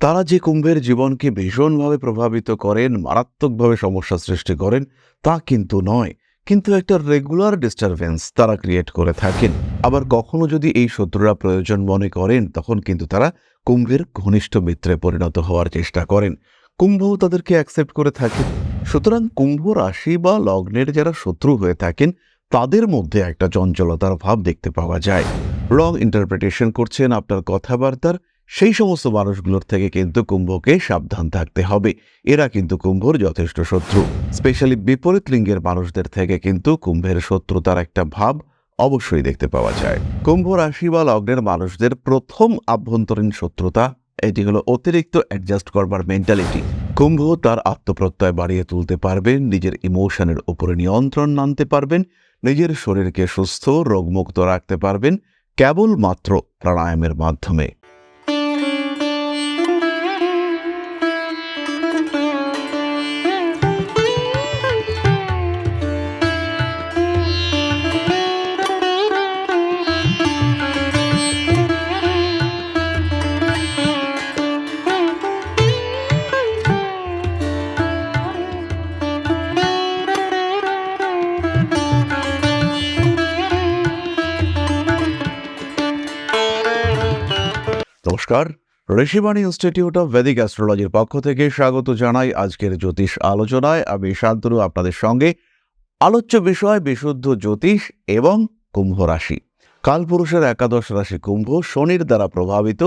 তারা যে কুম্ভের জীবনকে ভীষণভাবে প্রভাবিত করেন, মারাত্মকভাবে সমস্যা সৃষ্টি করেন, তা কিন্তু নয়। কিন্তু একটা রেগুলার ডিস্টারবেন্স তারা ক্রিয়েট করে থাকেন। আবার কখনো যদি এই শত্রুরা প্রয়োজন মনে করেন, তখন কিন্তু তারা কুম্ভের ঘনিষ্ঠ মিত্রে পরিণত হওয়ার চেষ্টা করেন। কুম্ভও তাদেরকে অ্যাকসেপ্ট করে থাকেন সুতরাং কুম্ভ রাশি বা লগ্নের যারা শত্রু হয়ে থাকেন, তাদের মধ্যে একটা চঞ্চলতার ভাব দেখতে পাওয়া যায়। রং ইন্টারপ্রিটেশন করছেন আপনার কথাবার্তার। সেই সমস্ত মানুষগুলোর থেকে কিন্তু কুম্ভকে সাবধান থাকতে হবে। এরা কিন্তু কুম্ভর যথেষ্ট শত্রু। স্পেশালি বিপরীত লিঙ্গের মানুষদের থেকে কিন্তু কুম্ভের শত্রুতার একটা ভাব অবশ্যই দেখতে পাওয়া যায়। কুম্ভ রাশি বা লগ্নের মানুষদের প্রথম আভ্যন্তরীণ শত্রুতা, এটি হলো অতিরিক্ত অ্যাডজাস্ট করবার মেন্টালিটি কুম্ভ তার আত্মপ্রত্যয় বাড়িয়ে তুলতে পারবেন নিজের ইমোশনের উপরে নিয়ন্ত্রণ আনতে পারবেন, নিজের শরীরকে সুস্থ, রোগমুক্ত রাখতে পারবেন, কেবলমাত্র প্রাণায়ামের মাধ্যমে। নমস্কার। ঋষিবাণী ইনস্টিটিউট অফ ভেদিক অ্যাস্ট্রোলজির পক্ষ থেকে স্বাগত জানাই আজকের জ্যোতিষ আলোচনায়। আমি শান্তনু, আপনাদের সঙ্গে আলোচ্য বিষয় বিশুদ্ধ জ্যোতিষ এবং কুম্ভ রাশি। কালপুরুষের একাদশ রাশি কুম্ভ শনির দ্বারা প্রভাবিত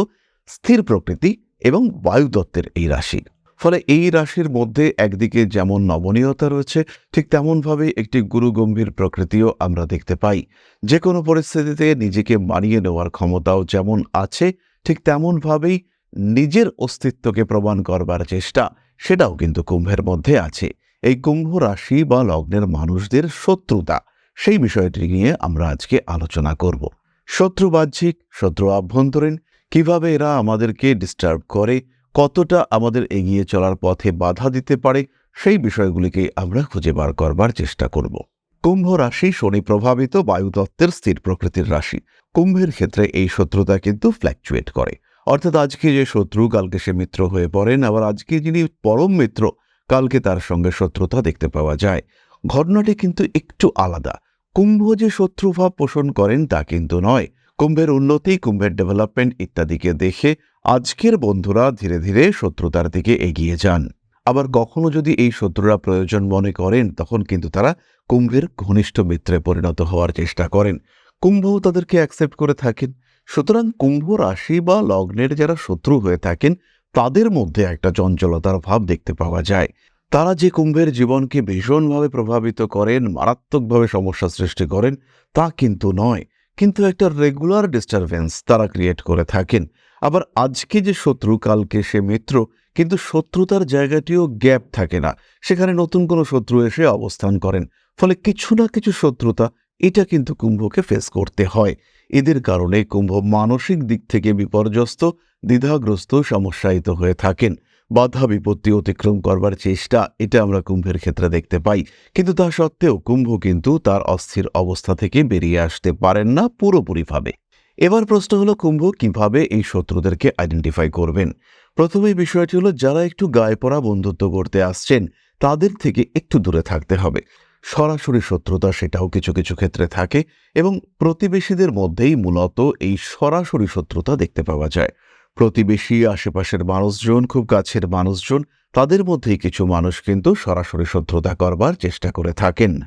স্থির প্রকৃতি এবং বায়ুতত্ত্বের এই রাশি। ফলে এই রাশির মধ্যে একদিকে যেমন নমনীয়তা রয়েছে, ঠিক তেমনভাবে একটি গুরুগম্ভীর প্রকৃতিও আমরা দেখতে পাই। যে কোনো পরিস্থিতিতে নিজেকে মানিয়ে নেওয়ার ক্ষমতাও যেমন আছে ঠিক তেমনভাবেই নিজের অস্তিত্বকে প্রমাণ করবার চেষ্টা, সেটাও কিন্তু কুম্ভের মধ্যে আছে। এই কুম্ভ রাশি বা লগ্নের মানুষদের শত্রুতা, সেই বিষয়টি নিয়ে আমরা আজকে আলোচনা করব। শত্রু বাহ্যিক, শত্রু আভ্যন্তরীণ, কীভাবে এরা আমাদেরকে ডিস্টার্ব করে, কতটা আমাদের এগিয়ে চলার পথে বাধা দিতে পারে, সেই বিষয়গুলিকে আমরা খুঁজে বার করবার চেষ্টা করব। কুম্ভ রাশি শনি প্রভাবিত বায়ুতত্ত্বের স্থির প্রকৃতির রাশি। কুম্ভের ক্ষেত্রে এই শত্রুতা কিন্তু ফ্ল্যাকচুয়েট করে। অর্থাৎ আজকে যে শত্রু, কালকে সে মিত্র হয়ে পড়েন, আবার আজকে যিনি পরম মিত্র, কালকে তার সঙ্গে শত্রুতা দেখতে পাওয়া যায়। ঘটনাটি কিন্তু একটু আলাদা। কুম্ভ যে শত্রুভাব পোষণ করেন তা কিন্তু নয়। কুম্ভের উন্নতি, কুম্ভের ডেভেলপমেন্ট ইত্যাদিকে দেখে আজকের বন্ধুরা ধীরে ধীরে শত্রুতার দিকে এগিয়ে যান। আবার কখনো যদি এই শত্রুরা প্রয়োজন মনে করেন, তখন কিন্তু তারা কুম্ভের ঘনিষ্ঠ মিত্রে পরিণত হওয়ার চেষ্টা করেন। কুম্ভও তাদেরকে অ্যাকসেপ্ট করে থাকেন। সুতরাং কুম্ভ রাশি বা লগ্নের যারা শত্রু হয়ে থাকেন, তাদের মধ্যে একটা চঞ্চলতার ভাব দেখতে পাওয়া যায়। তারা যে কুম্ভের জীবনকে ভীষণভাবে প্রভাবিত করেন, মারাত্মকভাবে সমস্যা সৃষ্টি করেন, তা কিন্তু নয়। কিন্তু একটা রেগুলার ডিস্টারবেন্স তারা ক্রিয়েট করে থাকেন। আবার আজকে যে শত্রু, কালকে সে মিত্র, কিন্তু শত্রুতার জায়গাটিও গ্যাপ থাকে না। সেখানে নতুন কোনো শত্রু এসে অবস্থান করেন। ফলে কিছু না কিছু শত্রুতা এটা কিন্তু কুম্ভকে ফেস করতে হয়। এদের কারণে কুম্ভ মানসিক দিক থেকে বিপর্যস্ত, দ্বিধাগ্রস্ত, সমস্যায়িত হয়ে থাকেন। বাধা বিপত্তি অতিক্রম করবার চেষ্টা, এটা আমরা কুম্ভের ক্ষেত্রে দেখতে পাই। কিন্তু তা সত্ত্বেও কুম্ভ কিন্তু তার অস্থির অবস্থা থেকে বেরিয়ে আসতে পারেন না পুরোপুরিভাবে। এবার প্রশ্ন হলো, কুম্ভ কীভাবে এই শত্রুদেরকে আইডেন্টিফাই করবেন? প্রথমেই বিষয়টি হলো, যারা একটু গায়ে পড়া বন্ধুত্ব করতে আসছেন, তাদের থেকে একটু দূরে থাকতে হবে। সরাসরি শত্রুতা সেটাও কিছু কিছু ক্ষেত্রে থাকে এবং প্রতিবেশীদের মধ্যেই মূলত এই সরাসরি শত্রুতা দেখতে পাওয়া যায়। প্রতিবেশী, আশেপাশের মানুষজন, খুব কাছের মানুষজন, তাদের মধ্যেই কিছু মানুষ কিন্তু সরাসরি শত্রুতা করবার চেষ্টা করে থাকেন।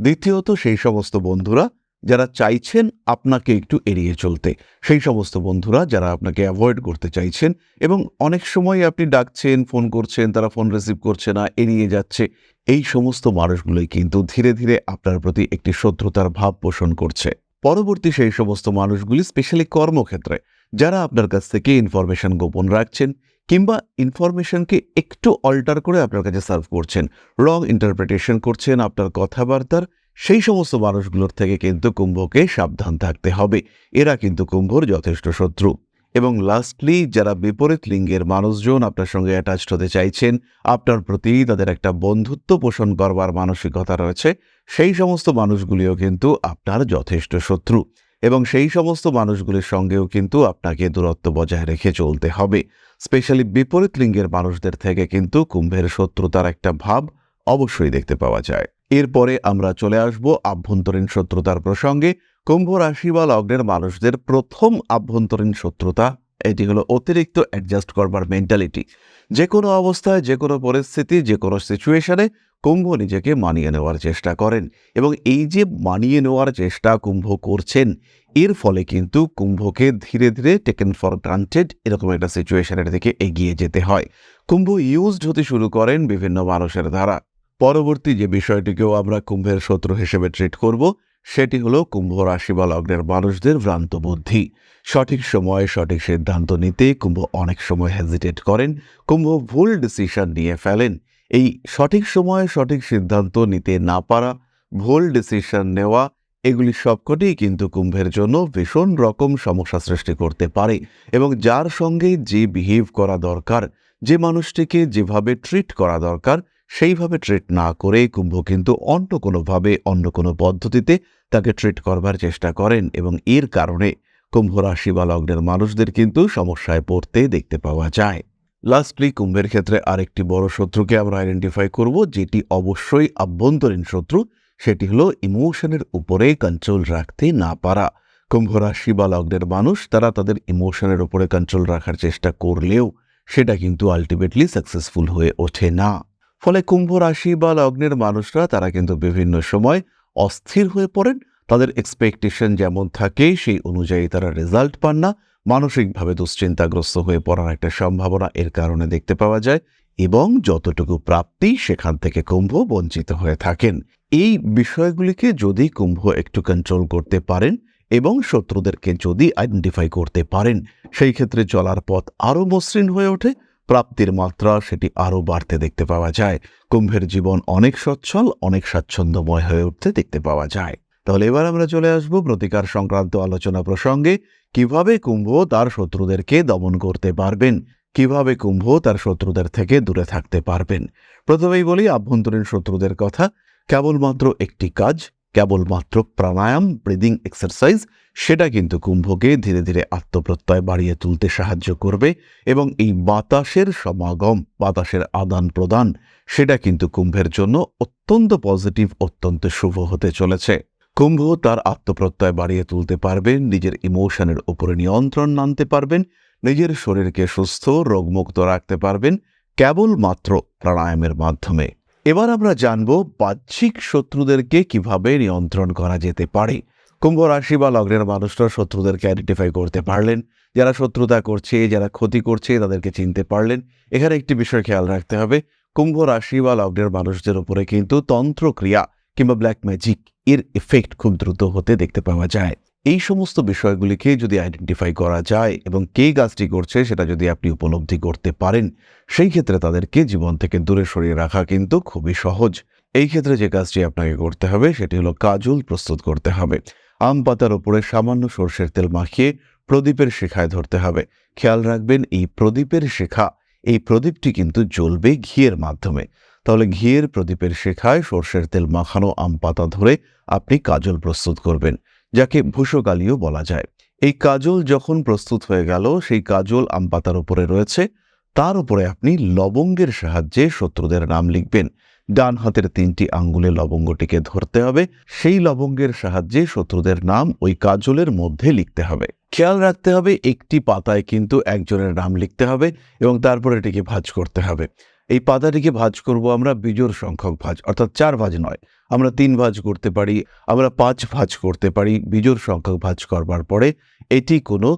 দ্বিতীয়ত সেই সমস্ত বন্ধুরা যারা চাইছেন আপনাকে একটু এড়িয়ে চলতে। সেই সমস্ত বন্ধুরা যারা আপনাকে অ্যাভয়েড করতে চাইছেন এবং অনেক সময় আপনি ডাকছেন ফোন করছেন, তারা ফোন রিসিভ করছে না, এড়িয়ে যাচ্ছে, এই সমস্ত মানুষগুলোই কিন্তু ধীরে ধীরে আপনার প্রতি একটি শত্রুতার ভাব পোষণ করছে। পরবর্তী সেই সমস্ত মানুষগুলি স্পেশালি কর্মক্ষেত্রে, যারা আপনার কাছ থেকে ইনফরমেশন গোপন রাখছেন কিংবা ইনফরমেশনকে একটু অল্টার করে আপনার কাছে সার্ভ করছেন রং ইন্টারপ্রিটেশন করছেন, আপনার কথাবার্তার সেই সমস্ত মানুষগুলোর থেকে কিন্তু কুম্ভকে সাবধান থাকতে হবে। এরা কিন্তু কুম্ভর যথেষ্ট শত্রু। এবং লাস্টলি যারা বিপরীত লিঙ্গের মানুষজন আপনার সঙ্গে অ্যাটাচড হতে চাইছেন, আপনার প্রতি তাদের একটা বন্ধুত্ব পোষণ করবার মানসিকতা রয়েছে, সেই সমস্ত মানুষগুলিও কিন্তু আপনার যথেষ্ট শত্রু। এবং সেই সমস্ত মানুষগুলির সঙ্গেও কিন্তু আপনাকে দূরত্ব বজায় রেখে চলতে হবে। স্পেশালি বিপরীত লিঙ্গের মানুষদের থেকে কিন্তু কুম্ভের শত্রুতার একটা ভাব অবশ্যই দেখতে পাওয়া যায়। এরপরে আমরা চলে আসব আভ্যন্তরীণ শত্রুতার প্রসঙ্গে। কুম্ভ রাশি বা লগ্নের মানুষদের প্রথম আভ্যন্তরীণ শত্রুতা, এটি হলো অতিরিক্ত অ্যাডজাস্ট করবার মেন্টালিটি যে কোনো অবস্থায় যে কোনো পরিস্থিতি যে কোনো সিচুয়েশনে কুম্ভ নিজেকে মানিয়ে নেওয়ার চেষ্টা করেন এবং এই যে মানিয়ে নেওয়ার চেষ্টা কুম্ভ করছেন, এর ফলে কিন্তু কুম্ভকে ধীরে ধীরে টেকেন ফর গ্রান্টেড এরকম একটা সিচুয়েশনের দিকে এগিয়ে যেতে হয়। কুম্ভ ইউজড হতে শুরু করেন বিভিন্ন মানুষের দ্বারা। পরবর্তী যে বিষয়টিকেও আমরা কুম্ভের শত্রু হিসেবে ট্রিট করব, সেটি হলো কুম্ভ রাশি বা লগ্নের মানুষদের ভ্রান্ত বুদ্ধি। সঠিক সময়ে সঠিক সিদ্ধান্ত নিতে কুম্ভ অনেক সময় হেজিটেট করেন, কুম্ভ ভুল ডিসিশন নিয়ে ফেলেন। এই সঠিক সময়ে সঠিক সিদ্ধান্ত নিতে না পারা, ভুল ডিসিশন নেওয়া, এগুলি সবকটিই কিন্তু কুম্ভের জন্য ভীষণ রকম সমস্যা সৃষ্টি করতে পারে এবং যার সঙ্গে যে বিহেভ করা দরকার, যে মানুষটিকে যেভাবে ট্রিট করা দরকার সেইভাবে ট্রিট না করে কুম্ভ কিন্তু অন্য কোনোভাবে, অন্য কোনো পদ্ধতিতে তাকে ট্রিট করবার চেষ্টা করেন এবং এর কারণে কুম্ভ রাশি বা লগ্নের মানুষদের কিন্তু সমস্যায় পড়তে দেখতে পাওয়া যায়। লাস্টলি কুম্ভের ক্ষেত্রে আরেকটি বড় শত্রুকে আমরা আইডেন্টিফাই করব, যেটি অবশ্যই আভ্যন্তরীণ শত্রু, সেটি হলো ইমোশনের উপরে কন্ট্রোল রাখতে না পারা। কুম্ভ রাশি বা লগ্নের মানুষ, তারা তাদের ইমোশনের উপরে কন্ট্রোল রাখার চেষ্টা করলেও সেটা কিন্তু আলটিমেটলি সাকসেসফুল হয়ে ওঠে না। ফলে কুম্ভ রাশি বা লগ্নের মানুষরা, তারা কিন্তু বিভিন্ন সময় অস্থির হয়ে পড়েন। তাদের এক্সপেকটেশন যেমন থাকে, সেই অনুযায়ী তারা রেজাল্ট পান না। মানসিকভাবে দুশ্চিন্তাগ্রস্ত হয়ে পড়ার একটা সম্ভাবনা এর কারণে দেখতে পাওয়া যায় এবং যতটুকু প্রাপ্তি, সেখান থেকে কুম্ভ বঞ্চিত হয়ে থাকেন। এই বিষয়গুলিকে যদি কুম্ভ একটু কন্ট্রোল করতে পারেন এবং শত্রুদেরকে যদি আইডেন্টিফাই করতে পারেন, সেই ক্ষেত্রে চলার পথ আরও মসৃণ হয়ে ওঠে। প্রাপ্তির মাত্রা সেটি আরও বাড়তে দেখতে পাওয়া যায়। কুম্ভের জীবন অনেক সচ্ছল, অনেক স্বাচ্ছন্দ্যময় হয়ে উঠতে দেখতে পাওয়া যায়। তাহলে এবার আমরা চলে আসব প্রতিকার সংক্রান্ত আলোচনা প্রসঙ্গে। কীভাবে কুম্ভ তার শত্রুদেরকে দমন করতে পারবেন? কীভাবে কুম্ভ তার শত্রুদের থেকে দূরে থাকতে পারবেন? প্রথমেই বলি, আভ্যন্তরীণ শত্রুদের কথা। কেবলমাত্র একটি কাজ কেবলমাত্র প্রাণায়াম ব্রিদিং এক্সারসাইজ সেটা কিন্তু কুম্ভকে ধীরে ধীরে আত্মপ্রত্যয় বাড়িয়ে তুলতে সাহায্য করবে এবং এই বাতাসের সমাগম, বাতাসের আদান প্রদান, সেটা কিন্তু কুম্ভের জন্য অত্যন্ত পজিটিভ অত্যন্ত শুভ হতে চলেছে। কুম্ভ তার আত্মপ্রত্যয় বাড়িয়ে তুলতে পারবেন নিজের ইমোশনের উপরে নিয়ন্ত্রণ আনতে পারবেন, নিজের শরীরকে সুস্থ, রোগমুক্ত রাখতে পারবেন, কেবলমাত্র প্রাণায়ামের মাধ্যমে। এবার আমরা জানব বাহ্যিক শত্রুদেরকে কীভাবে নিয়ন্ত্রণ করা যেতে পারে। কুম্ভ রাশি বা লগ্নের মানুষরা শত্রুদেরকে আইডেন্টিফাই করতে পারলেন। যারা শত্রুতা করছে, যারা ক্ষতি করছে, তাদেরকে চিনতে পারলেন। এখানে একটি বিষয় খেয়াল রাখতে হবে। কুম্ভ রাশি বা লগ্নের মানুষদের উপরে কিন্তু তন্ত্রক্রিয়া কিংবা ব্ল্যাক ম্যাজিক এর এফেক্ট খুব দ্রুত হতে দেখতে পাওয়া যায়। এই সমস্ত বিষয়গুলিকে যদি আইডেন্টিফাই করা যায় এবং কে কাজটি করছে সেটা যদি আপনি উপলব্ধি করতে পারেন, সেই ক্ষেত্রে তাদেরকে জীবন থেকে দূরে সরিয়ে রাখা কিন্তু খুবই সহজ। এই ক্ষেত্রে যে কাজটি আপনাকে করতে হবে সেটি হলো কাজল প্রস্তুত করতে হবে। আম পাতার উপরে সামান্য সর্ষের তেল মাখিয়ে প্রদীপের শেখায় ধরতে হবে। খেয়াল রাখবেন, এই প্রদীপের শেখা, এই প্রদীপটি কিন্তু জ্বলবে ঘিয়ের মাধ্যমে। তাহলে ঘিয়ের প্রদীপের শেখায় সর্ষের তেল মাখানো আম পাতা ধরে আপনি কাজল প্রস্তুত করবেন। যাকে ভূষকালিও বলা যায়। এই কাজল যখন প্রস্তুত হয়ে গেল, সেই কাজল আম পাতার উপরে রয়েছে। তার উপরে আপনি লবঙ্গের সাহায্যে শত্রুদের নাম লিখবেন। ডান হাতের তিনটি আঙ্গুলে লবঙ্গটিকে ধরতে হবে। সেই লবঙ্গের সাহায্যে শত্রুদের নাম ওই কাজলের মধ্যে লিখতে হবে। খেয়াল রাখতে হবে, একটি পাতায় কিন্তু একজনের নাম লিখতে হবে এবং তারপর এটিকে ভাজ করতে হবে। এই পাতাটিকে ভাজ করব আমরা বিজোড় সংখ্যক ভাজ, অর্থাৎ চার ভাজ নয়। আমরা তিন ভাজ করতে পারি, আমরা পাঁচ ভাজ করতে পারি বিজোড় সংখ্যক ভাজ করবার পরে এটি কোনো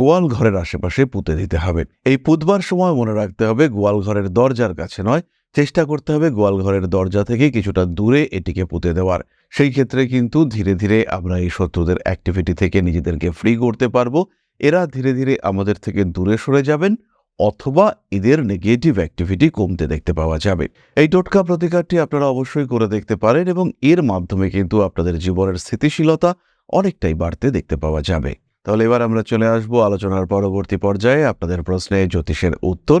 গোয়াল ঘরের আশেপাশে পুঁতে দিতে হবে। এই পুতবার সময় মনে রাখতে হবে গোয়াল ঘরের দরজার কাছে নয়, চেষ্টা করতে হবে গোয়াল ঘরের দরজা থেকে কিছুটা দূরে এটিকে পুঁতে দেওয়ার। সেই ক্ষেত্রে কিন্তু ধীরে ধীরে আমরা এই শত্রুদের অ্যাক্টিভিটি থেকে নিজেদেরকে ফ্রি করতে পারব। এরা ধীরে ধীরে আমাদের থেকে দূরে সরে যাবেন। অথবা এদের নেগেটিভ অ্যাক্টিভিটি কমতে দেখতে পাওয়া যাবে। এই টোটকা প্রতিকারটি আপনারা অবশ্যই করে দেখতে পারেন এবং এর মাধ্যমে কিন্তু আপনাদের জীবনের স্থিতিশীলতা অনেকটাই বাড়তে দেখতে পাওয়া যাবে। তাহলে এবার আমরা চলে আসব আলোচনার পরবর্তী পর্যায়ে। আপনাদের প্রশ্নে জ্যোতিষের উত্তর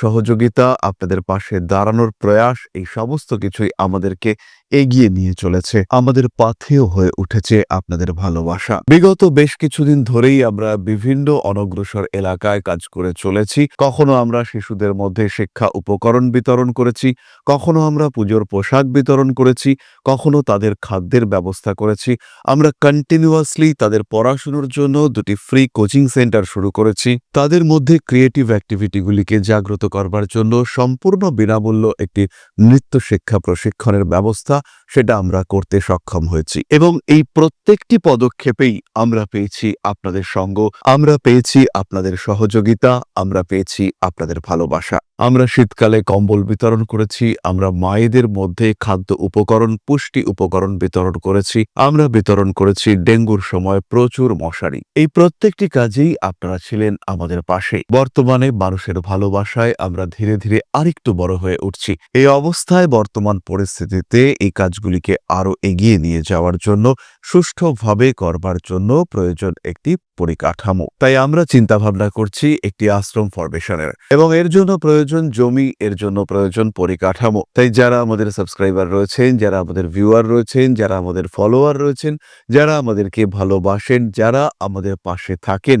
সহযোগিতা, আপনাদের পাশে দাঁড়ানোর প্রয়াস, এই সমস্ত কিছুই আমাদেরকে এগিয়ে নিয়ে চলেছে। আমাদের পাথেও হয়ে উঠেছে আপনাদের ভালোবাসা। বিগত বেশ কিছুদিন ধরেই আমরা বিভিন্ন অনগ্রসর এলাকায় কাজ করে চলেছি। কখনো আমরা শিশুদের মধ্যে শিক্ষা উপকরণ বিতরণ করেছি, কখনো আমরা পুজোর পোশাক বিতরণ করেছি, কখনো তাদের খাদ্যের ব্যবস্থা করেছি। আমরা কন্টিনিউয়াসলি তাদের পড়াশুনোর জন্য দুটি ফ্রি কোচিং সেন্টার শুরু করেছি। তাদের মধ্যে ক্রিয়েটিভ অ্যাক্টিভিটিগুলিকে জাগ্রত করবার জন্য সম্পূর্ণ বিনামূল্য একটি নৃত্য শিক্ষা প্রশিক্ষণের ব্যবস্থা সেটা আমরা করতে সক্ষম হয়েছি। এবং এই প্রত্যেকটি পদক্ষেপেই আমরা পেয়েছি আপনাদের সঙ্গ, আমরা পেয়েছি আপনাদের সহযোগিতা, আমরা পেয়েছি আপনাদের ভালোবাসা। আমরা শীতকালে কম্বল বিতরণ করেছি, আমরা মায়েদের মধ্যে খাদ্য উপকরণ, পুষ্টি উপকরণ বিতরণ করেছি, আমরা বিতরণ করেছি ডেঙ্গুর সময় প্রচুর মশারি। এই প্রত্যেকটি কাজেই আপনারা ছিলেন আমাদের পাশে। বর্তমানে মানুষের ভালোবাসায় আমরা ধীরে ধীরে আরেকটু বড় হয়ে উঠছি। এই অবস্থায় বর্তমান পরিস্থিতিতে এই কাজগুলিকে আরও এগিয়ে নিয়ে যাওয়ার জন্য, সুষ্ঠুভাবে করবার জন্য প্রয়োজন একটি পরিকাঠামো। তাই আমরা চিন্তা ভাবনা করছি একটি আশ্রম ফরমেশনের এবং এর জন্য প্রয়োজন জমি, এর জন্য প্রয়োজন পরিকাঠামো। তাই যারা আমাদের সাবস্ক্রাইবার রয়েছেন, যারা আমাদের ভিউয়ার রয়েছেন, যারা আমাদের ফলোয়ার রয়েছেন, যারা আমাদেরকে ভালোবাসেন, যারা আমাদের পাশে থাকেন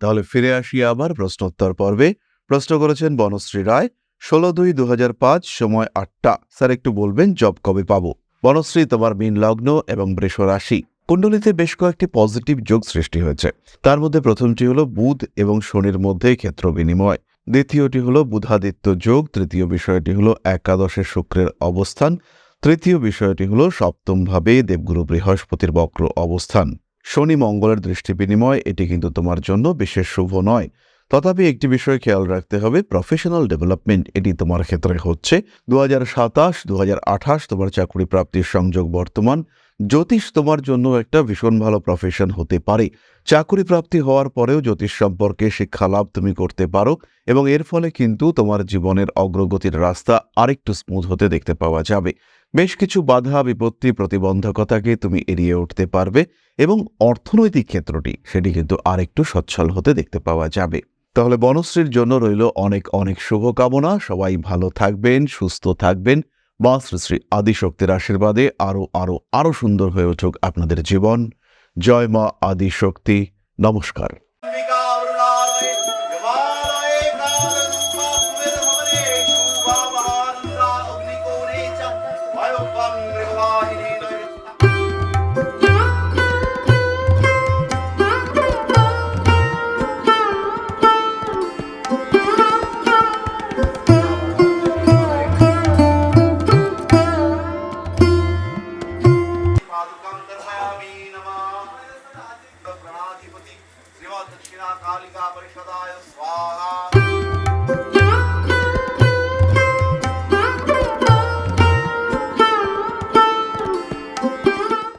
তাহলে ফিরে আসি আবার প্রশ্নোত্তর পর্বে। প্রশ্ন করেছেন বনশ্রী রায়, ষোলো দুই দু সময় আটটা। স্যার, একটু বলবেন, জব কবে পাব? বনশ্রী, তোমার মীন লগ্ন এবং বৃষ রাশি। কুণ্ডলিতে বেশ কয়েকটি পজিটিভ যোগ সৃষ্টি হয়েছে। তার মধ্যে প্রথমটি হলো বুধ এবং শনির মধ্যে ক্ষেত্র বিনিময়। দ্বিতীয়টি হলো বুধাদিত্য যোগ। তৃতীয় বিষয়টি হলো একাদশে শুক্রের অবস্থান। তৃতীয় বিষয়টি হলো সপ্তমভাবে দেবগুরু বৃহস্পতির বক্র অবস্থান। শনি মঙ্গলের দৃষ্টি বিনিময়, এটি কিন্তু তোমার জন্য বিশেষ শুভ নয়। তথাপি একটি বিষয় খেয়াল রাখতে হবে প্রফেশনাল ডেভেলপমেন্ট এটি তোমার ক্ষেত্রে হচ্ছে। দু হাজার সাতাশ দু হাজার আঠাশ তোমার চাকরি প্রাপ্তির সংযোগ বর্তমান। জ্যোতিষ তোমার জন্য একটা ভীষণ ভালো প্রফেশন হতে পারে। চাকরি প্রাপ্তি হওয়ার পরেও জ্যোতিষ সম্পর্কে শিক্ষা লাভ তুমি করতে পারো এবং এর ফলে কিন্তু তোমার জীবনের অগ্রগতির রাস্তা আরেকটু স্মুথ হতে দেখতে পাওয়া যাবে। বেশ কিছু বাধা, বিপত্তি, প্রতিবন্ধকতাকে তুমি এড়িয়ে উঠতে পারবে এবং অর্থনৈতিক ক্ষেত্রটি সেটি কিন্তু আরেকটু সচ্ছল হতে দেখতে পাওয়া যাবে। তাহলে বনশ্রীর জন্য রইল অনেক অনেক শুভকামনা। সবাই ভালো থাকবেন, সুস্থ থাকবেন। মা শ্রী শ্রী আদিশক্তির আশীর্বাদে আরও আরও আরও সুন্দর হয়ে উঠুক আপনাদের জীবন। জয় মা আদিশক্তি। নমস্কার।